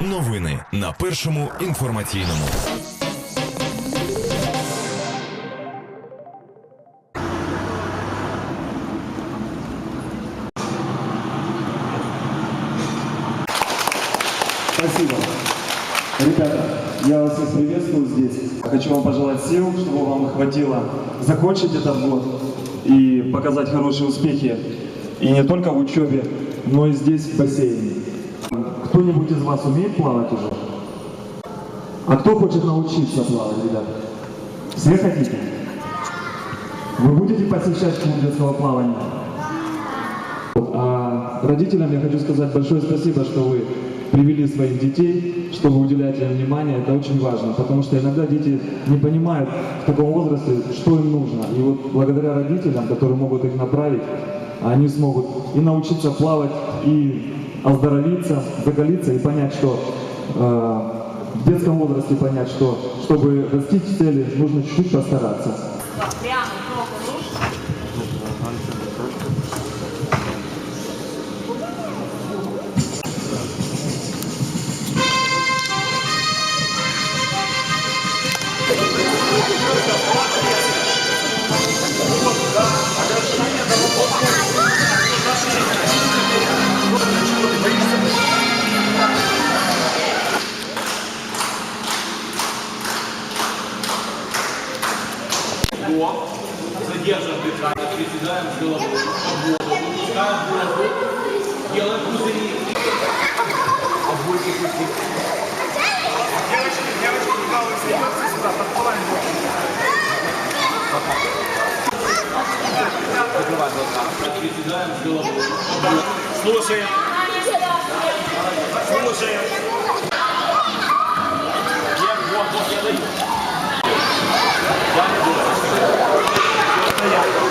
Новини на першому інформаційному. Спасибо. Ребята, я вас всех приветствую здесь. Хочу вам пожелать сил, чтобы вам хватило закончить этот год и показать хорошие успехи. И не только в учебе, но и здесь, в бассейне. Кто-нибудь из вас умеет плавать уже? А кто хочет научиться плавать, ребята? Все хотите? Вы будете посещать клуб детского плавания? А родителям я хочу сказать большое спасибо, что вы привели своих детей, что вы уделяете им внимание. Это очень важно, потому что иногда дети не понимают в таком возрасте, что им нужно. И вот благодаря родителям, которые могут их направить, они смогут и научиться плавать, и оздоровиться, закалиться и понять, что э, в детском возрасте понять, что чтобы достичь цели, нужно чуть-чуть постараться. Трохи Вдох, задерживаем дыхание, приседаем с головой. Вдох, выпускаем воздух, делаем пузыри. Обойки пусти. Девочки, девочки, пожалуйста, идете сюда, под полами. Закрываем глаза. Приседаем с головой. Вдох. Слушаем. Слушаем. Вверх, воздух делаем. Я не буду. Стоять.